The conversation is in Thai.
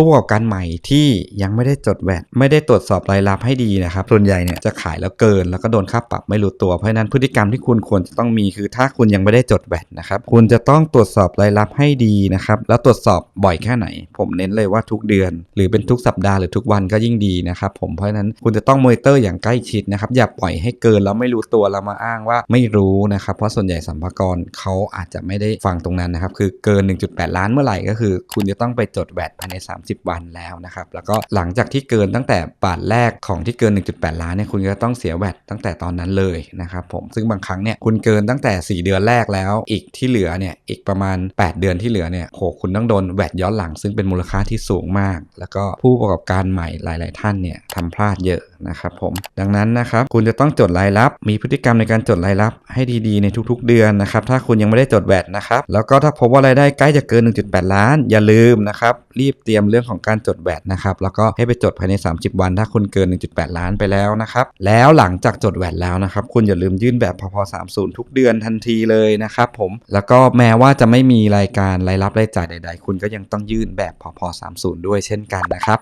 ผู้ประกอบการใหม่ที่ยังไม่ได้จดแวดไม่ได้ตรวจสอบรายรับให้ดีนะครับ ส่วนใหญ่เนี่ยจะขายแล้วเกิน แล้วก็โดนค่าปรับไม่รู้ตัว เพราะนั้นพฤติกรรมที่คุณควรจะต้องมีคือ ถ้าคุณยังไม่ได้จดแวดนะครับคุณจะต้องตรวจสอบรายรับให้ดีนะครับแล้วตรวจสอบบ่อยแค่ไหน ผมเน้นเลยว่าทุกเดือน หรือเป็นทุกสัปดาห์หรือทุกวันก็ยิ่งดีนะครับผมเพราะนั้นคุณจะต้องมอนิเตอร์อย่างใกล้ชิดนะครับอย่าปล่อยให้เกินแล้วไม่รู้ตัวแล้วมาอ้างว่าไม่รู้นะครับเพราะส่วนใหญ่สัมภาระเขาอาจจะไม่ได้ฟังตรงนั้นนะครับคือเกิน 1.8 ล้านเมื่อไหร่ก็คือ คุณจะต้องไปจดแวดภายใน30 วันแล้วนะครับ แล้วก็หลังจากที่เกินตั้งแต่บาทแรกของที่เกิน 1.8 ล้านเนี่ยคุณก็ต้องเสียแวดตั้งแต่ตอนนั้นเลยนะครับผมซึ่งบางครั้งเนี่ยคุณเกินตั้งแต่ 4 เดือนแรกแล้ว อีกที่เหลือเนี่ยอีกประมาณ 8 เดือนที่เหลือเนี่ยโหคุณต้องโดนแวดย้อนหลัง ซึ่งเป็นมูลค่าที่สูงมาก แล้วก็ผู้ประกอบการใหม่หลาย ๆ ท่านเนี่ยทำพลาดเยอะนะครับผมดังนั้นนะครับคุณจะต้องจดรายรับ มีพฤติกรรมในการจดรายรับให้ดี ๆ ในทุก ๆ เดือนนะครับถ้าคุณยังไม่ได้จดแวดนะครับแล้วก็ถ้าพบว่ารายได้ใกล้จะเกิน 1.8 ล้าน อย่าลืมนะครับ รีบเตรียมเรื่องของการจดแวดนะครับแล้วก็ให้ไปจดภายใน 30 วัน ถ้าคุณเกิน 1.8 ล้านไปแล้วนะครับแล้วหลังจากจดแวดแล้วนะครับคุณอย่าลืมยื่นแบบพพ30 ทุกเดือนทันทีเลยนะครับผมแล้วก็แม้ว่าจะไม่มีรายการรายรับรายจ่ายใด ๆ คุณก็ยังต้องยื่นแบบพพ30 ด้วยเช่นกันนะครับ